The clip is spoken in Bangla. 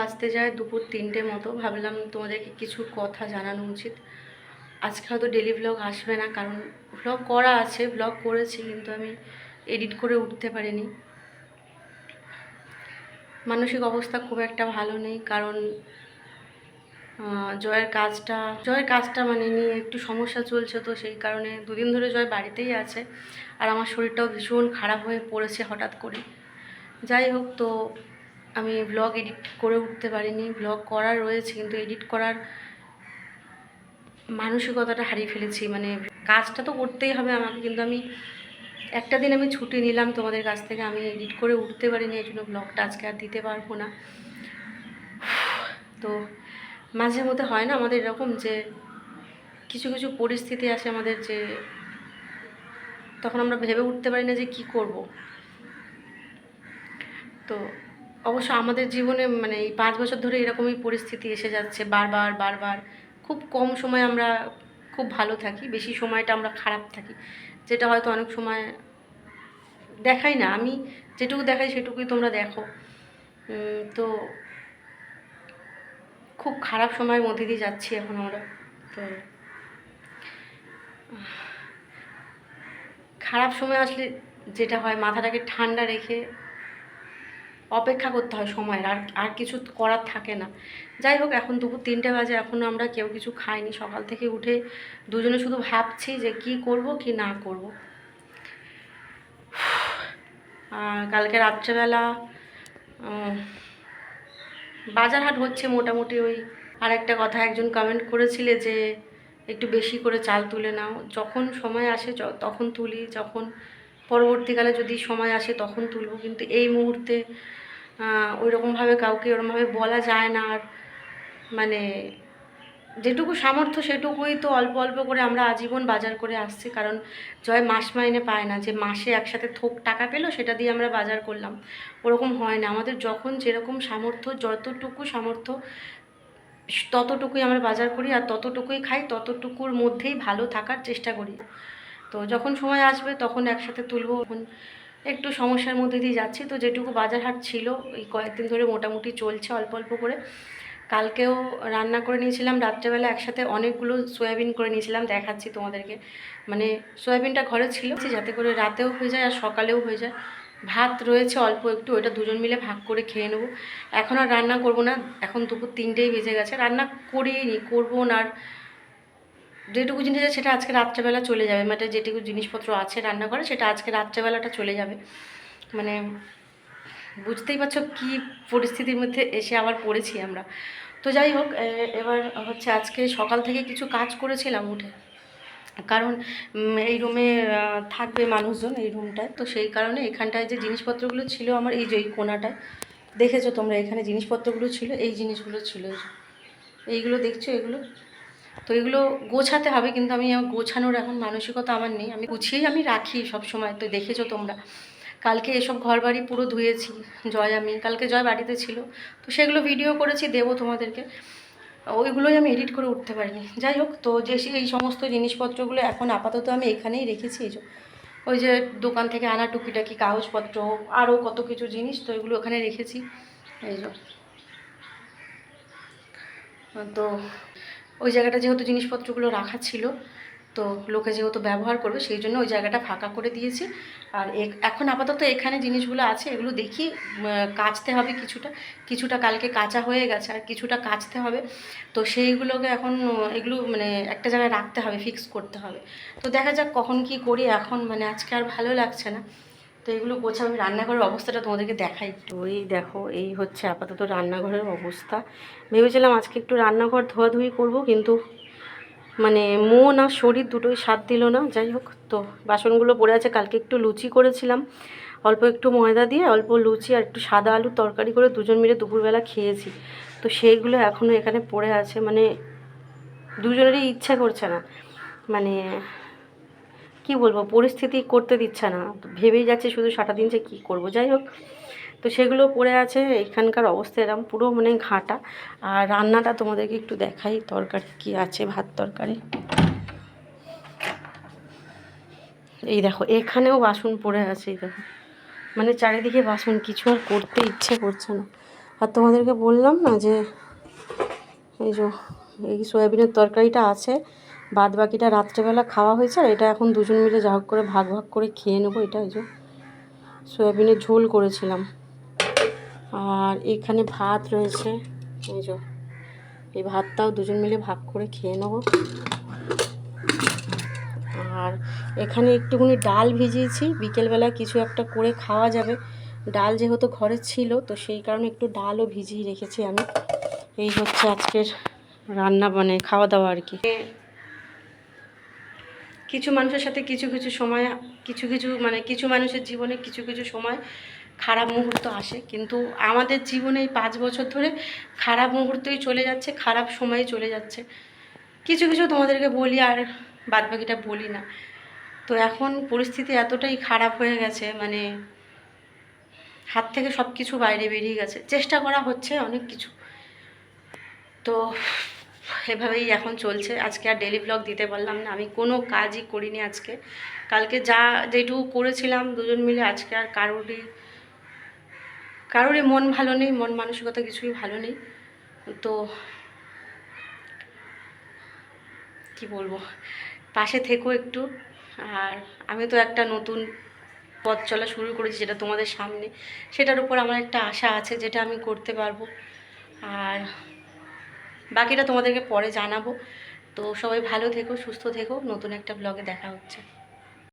বাজতে যায় দুপুর তিনটে মতো। ভাবলাম তোমাদেরকে কিছু কথা জানানো উচিত। আজকে হয়তো ডেলি ব্লগ আসবে না, কারণ ব্লগ করা আছে ব্লগ করেছি, কিন্তু আমি এডিট করে উঠতে পারিনি। মানসিক অবস্থা খুব একটা ভালো নেই, কারণ জয়ের কাজটা জয়ের কাজটা মানে নিয়ে একটু সমস্যা চলছে তো, সেই কারণে দুদিন ধরে জয় বাড়িতেই আছে। আর আমার শরীরটাও ভীষণ খারাপ হয়ে পড়েছে হঠাৎ করে। যাই হোক, তো আমি ব্লগ এডিট করে উঠতে পারিনি ব্লগ করার রয়েছে কিন্তু এডিট করার মানসিকতাটা হারিয়ে ফেলেছি মানে কাজটা তো করতেই হবে আমাকে, কিন্তু আমি একটা দিন আমি ছুটি নিলাম তোমাদের কাছ থেকে, আমি এডিট করে উঠতে পারিনি, এই জন্য ব্লগটা আজকে আর দিতে পারব না। তো মাঝে মধ্যে হয় না আমাদের এরকম যে কিছু কিছু পরিস্থিতি আসে আমাদের যে তখন আমরা ভেবে উঠতে পারি না যে কি করব। তো অবশ্য আমাদের জীবনে মানে এই পাঁচ বছর ধরে এরকমই পরিস্থিতি এসে যাচ্ছে বারবার বারবার। খুব কম সময় আমরা খুব ভালো থাকি, বেশি সময়টা আমরা খারাপ থাকি। যেটা হয়তো অনেক সময় দেখাই না। আমি যেটুকু দেখাই সেটুকুই তোমরা দেখো। তো খুব খারাপ সময়ের মধ্যে দিয়ে যাচ্ছি এখন আমরা। তো খারাপ সময় আসলে যেটা হয়, মাথাটাকে ঠান্ডা রেখে অপেক্ষা করতে হয় সময়ের, আর আর কিছু করার থাকে না। যাই হোক, এখন দুপুর তিনটে বাজে এখনও আমরা কেউ কিছু খাইনি। সকাল থেকে উঠে দুজনে শুধু ভাবছি যে কি করব, কি না করব। কালকে রাত্রেবেলা বাজার হাট হচ্ছে মোটামুটি ওই আর একটা কথা, একজন কমেন্ট করেছিলে যে একটু বেশি করে চাল তুলে নাও। যখন সময় আসে তখন তুলি, যখন পরবর্তীকালে যদি সময় আসে তখন তুলবো। কিন্তু এই মুহূর্তে ওই রকমভাবে কাউকে ওরকমভাবে বলা যায় না আর মানে যেটুকু সামর্থ্য সেটুকুই তো অল্প অল্প করে আমরা আজীবন বাজার করে আসছি। কারণ জয় মাস মাইনে পায় না, যে মাসে একসাথে থোক টাকা পেল সেটা দিয়ে আমরা বাজার করলাম। ওরকম হয় না। আমাদের যখন যেরকম সামর্থ্য, যতটুকু সামর্থ্য, ততটুকুই আমরা বাজার করি আর ততটুকুই খাই, ততটুকুর মধ্যেই ভালো থাকার চেষ্টা করি। তো যখন সময় আসবে তখন একসাথে তুলবো। একটু সমস্যার মধ্যে দিয়ে যাচ্ছি। তো যেটুকু বাজার হাট ছিল, এই কয়েকদিন ধরে মোটামুটি চলছে অল্প অল্প করে। কালকেও রান্না করে নিয়েছিলাম, রাত্রেবেলা একসাথে অনেকগুলো সয়াবিন করে নিয়েছিলাম, দেখাচ্ছি তোমাদেরকে। মানে সয়াবিনটা ঘরে ছিল, যাতে করে রাতেও হয়ে যায় আর সকালেও হয়ে যায়। ভাত রয়েছে অল্প একটু, ওটা দুজন মিলে ভাগ করে খেয়ে নেব। এখন আর রান্না করব না, এখন দুপুর তিনটেই বেজে গেছে। রান্না করিয়ে নি করব না আর যেটুকু জিনিস আছে সেটা আজকে রাত্রেবেলা চলে যাবে। মানে যেটুকু জিনিসপত্র আছে রান্না করে সেটা আজকে রাত্রেবেলাটা চলে যাবে। মানে বুঝতেই পারছ কি পরিস্থিতির মধ্যে এসে আবার পড়েছি আমরা। তো যাই হোক এবার হচ্ছে আজকে সকাল থেকে কিছু কাজ করেছিলাম উঠে। কারণ এই রুমে থাকবে মানুষজন এই রুমটায়। তো সেই কারণে এখানটায় যে জিনিসপত্রগুলো ছিল আমার, এই যে এই কোনাটায়। দেখেছ তোমরা এখানে জিনিসপত্রগুলো ছিল, এই জিনিসগুলো ছিল এইগুলো দেখছ, এগুলো তো এগুলো গোছাতে হবে, কিন্তু আমি গোছানোর এখন মানসিকতা আমার নেই। আমি গুছিয়েই আমি রাখি সব সময় তো দেখেছ তোমরা। কালকে এসব ঘর বাড়ি পুরো ধুয়েছি, জয় আমি, কালকে জয় বাড়িতে ছিল। তো সেগুলো ভিডিও করেছি, দেবো তোমাদেরকে। ওইগুলোই আমি এডিট করে উঠতে পারিনি। যাই হোক, তো যে এই সমস্ত জিনিসপত্রগুলো এখন আপাতত আমি এখানেই রেখেছি, এই ওই যে দোকান থেকে আনা টুকিটাকি কাগজপত্র, আরও কত কিছু জিনিস, তো এগুলো ওখানে রেখেছি। এই তো ওই জায়গাটা যেহেতু জিনিসপত্রগুলো রাখা ছিল, তো লোকে যেহেতু ব্যবহার করবে, সেই জন্য ওই জায়গাটা ফাঁকা করে দিয়েছি। আর এখন আপাতত এখানে জিনিসগুলো আছে, এগুলো দেখি কাচতে হবে কিছুটা। কিছুটা কালকে কাঁচা হয়ে গেছে, আর কিছুটা কাচতে হবে। তো সেইগুলোকে এখন, এগুলো মানে একটা জায়গায় রাখতে হবে ফিক্স করতে হবে। তো দেখা যাক কখন কি করি, এখন মানে আজকে আর ভালো লাগছে না। তো এগুলো গোছা, আমি রান্নাঘরের অবস্থাটা তোমাদেরকে দেখাই তো এই দেখো, এই হচ্ছে আপাতত রান্নাঘরের অবস্থা। ভেবেছিলাম আজকে একটু রান্নাঘর ধোয়াধুয়ি করব, কিন্তু মানে মন আর শরীর দুটোই সাথ দিল না। যাই হোক, তো বাসনগুলো পড়ে আছে, কালকে একটু লুচি করেছিলাম। অল্প একটু ময়দা দিয়ে, অল্প লুচি আর একটু সাদা আলুর তরকারি করে দুজন মিলে দুপুরবেলা খেয়েছি। তো সেইগুলো এখনও এখানে পড়ে আছে মানে দুজনেরই ইচ্ছা করছে না। মানে কি বলব, পরিস্থিতি করতে দিচ্ছে না। ভেবেই যাচ্ছে শুধু সারাটা দিন যে কী করব। যাই হোক, তো সেগুলো পড়ে আছে, এখানকার অবস্থা এরকম পুরো মানে ঘাঁটা। আর রান্নাটা তোমাদেরকে একটু দেখাই, তরকারি কি আছে, ভাত তরকারি। এই দেখো, এখানেও বাসন পড়ে আছে, এই দেখো। মানে চারিদিকে বাসন, কিছু আর করতে ইচ্ছে করছে না। আর তোমাদেরকে বললাম না যে, এই যে, এই সয়াবিনের তরকারিটা আছে বাদ বাকিটা রাত্রেবেলা খাওয়া হয়েছে আর এটা এখন দুজন মিলে যা হোক করে ভাগ ভাগ করে খেয়ে নেব এটা এই যে। সয়াবিনের ঝোল করেছিলাম। আর এখানে ভাত রয়েছে। এই যে, এই ভাতটাও দুজন মিলে ভাগ করে খেয়ে নেব। আর এখানে একটুখানি ডাল ভিজিয়েছি। বিকেলবেলা কিছু একটা করে খাওয়া যাবে। ডাল যেহেতু ঘরে ছিল, তো সেই কারণে একটু ডালও ভিজিয়ে রেখেছি আমি। এই হচ্ছে আজকের রান্না মানে খাওয়া দাওয়া আর কি। কিছু মানুষের সাথে কিছু কিছু সময়, কিছু কিছু মানে কিছু মানুষের জীবনে কিছু কিছু সময় খারাপ মুহূর্ত আসে। কিন্তু আমাদের জীবনে এই পাঁচ বছর ধরে খারাপ মুহূর্তই চলে যাচ্ছে, খারাপ সময় চলে যাচ্ছে। কিছু কিছু তোমাদেরকে বলি আর বাদবাকিটা বলি না। তো এখন পরিস্থিতি এতটাই খারাপ হয়ে গেছে মানে হাত থেকে সব কিছু বাইরে বেরিয়ে গেছে। চেষ্টা করা হচ্ছে অনেক কিছু। তো এভাবেই এখন চলছে। আজকে আর ডেলি ব্লগ দিতে পারলাম না। আমি কোনো কাজই করিনি আজকে। কালকে যা যেটুকু করেছিলাম দুজন মিলে, আজকে আর কারোরই কারোরই মন ভালো নেই, মন মানসিকতা কিছুই ভালো নেই। তো কি বলব? পাশে থেকো একটু। আর আমি তো একটা নতুন পথ চলা শুরু করেছি যেটা তোমাদের সামনে। সেটার উপর আমার একটা আশা আছে যেটা আমি করতে পারব। আর বাকিটা তোমাদেরকে পরে জানাব। তো সবাই ভালো থেকো, সুস্থ থেকো। নতুন একটা ব্লগে দেখা হচ্ছে।